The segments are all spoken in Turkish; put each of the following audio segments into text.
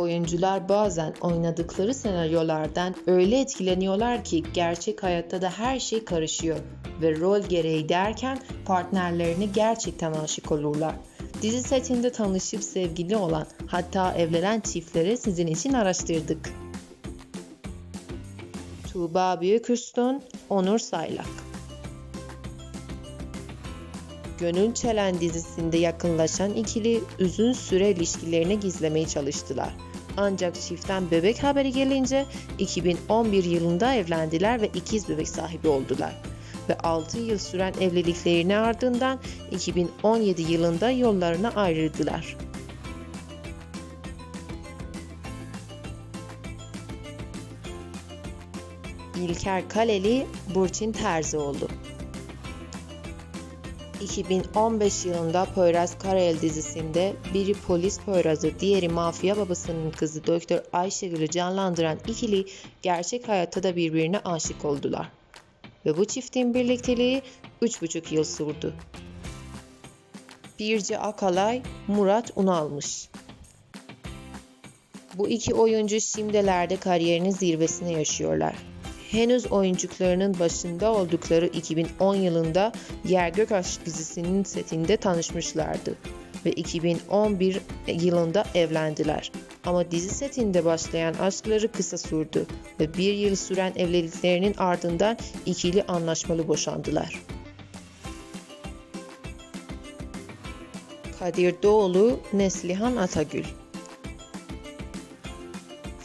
Oyuncular bazen oynadıkları senaryolardan öyle etkileniyorlar ki gerçek hayatta da her şey karışıyor ve rol gereği derken partnerlerine gerçekten aşık olurlar. Dizi setinde tanışıp sevgili olan hatta evlenen çiftleri sizin için araştırdık. Tuğba Büyüküstün, Onur Saylak Gönül Çelen dizisinde yakınlaşan ikili uzun süre ilişkilerini gizlemeye çalıştılar. Ancak çiftten bebek haberi gelince 2011 yılında evlendiler ve ikiz bebek sahibi oldular. Ve 6 yıl süren evliliklerine ardından 2017 yılında yollarına ayrıldılar. İlker Kaleli, Burçin Terzioğlu 2015 yılında Poyraz Karayel dizisinde biri polis Poyraz'ı, diğeri mafya babasının kızı Doktor Ayşegül'ü canlandıran ikili gerçek hayatta da birbirine aşık oldular. Ve bu çiftin birlikteliği 3,5 yıl sürdü. Birce Akalay, Murat Unalmış. Bu iki oyuncu şimdilerde kariyerinin zirvesine yaşıyorlar henüz oyunculuklarının başında oldukları 2010 yılında Yer Gök Aşk dizisinin setinde tanışmışlardı ve 2011 yılında evlendiler. Ama dizi setinde başlayan aşkları kısa sürdü ve bir yıl süren evliliklerinin ardından ikili anlaşmalı boşandılar. Kadir Doğulu, Neslihan Atagül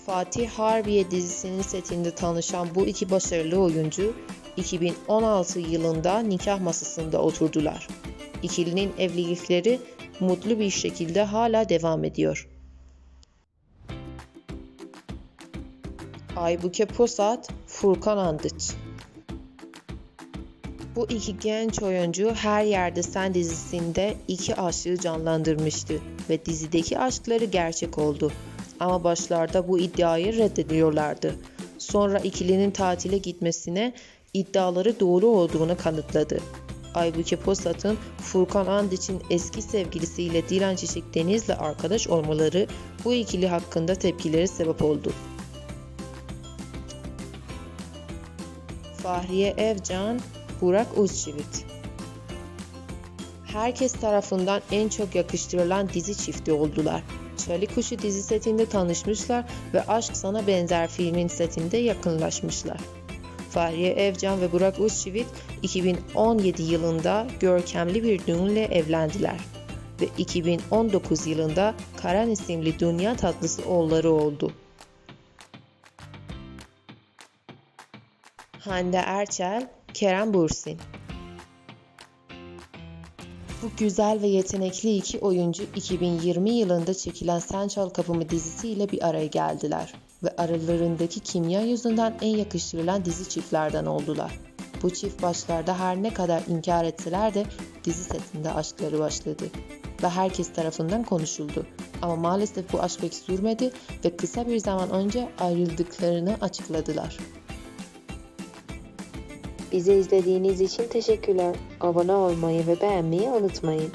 Fatih Harbiye dizisinin setinde tanışan bu iki başarılı oyuncu 2016 yılında nikah masasında oturdular. İkilinin evlilikleri mutlu bir şekilde hala devam ediyor. Aybuke Posat, Furkan Andıç Bu iki genç oyuncu Her Yerde Sen dizisinde iki aşığı canlandırmıştı ve dizideki aşkları gerçek oldu. Ama başlarda bu iddiayı reddediyorlardı. Sonra ikilinin tatile gitmesine iddiaları doğru olduğunu kanıtladı. Aybüke Posat'ın Furkan Andiç'in eski sevgilisiyle Dilan Çiçek Deniz'le arkadaş olmaları bu ikili hakkında tepkileri sebep oldu. Fahriye Evcan, Burak Uzçivit Herkes tarafından en çok yakıştırılan dizi çifti oldular. Çalı Kuşu dizi setinde tanışmışlar ve Aşk Sana Benzer filmin setinde yakınlaşmışlar. Fahriye Evcan ve Burak Özçivit 2017 yılında görkemli bir düğünle evlendiler ve 2019 yılında Karan isimli dünya tatlısı oğulları oldu. Hande Erçel, Kerem Bursin bu güzel ve yetenekli iki oyuncu 2020 yılında çekilen Sen Çal Kapımı dizisiyle bir araya geldiler ve aralarındaki kimya yüzünden en yakıştırılan dizi çiftlerden oldular. Bu çift başlarda her ne kadar inkar etseler de dizi setinde aşkları başladı ve herkes tarafından konuşuldu. Ama maalesef bu aşk pek sürmedi ve kısa bir zaman önce ayrıldıklarını açıkladılar. Bizi izlediğiniz için teşekkürler. Abone olmayı ve beğenmeyi unutmayın.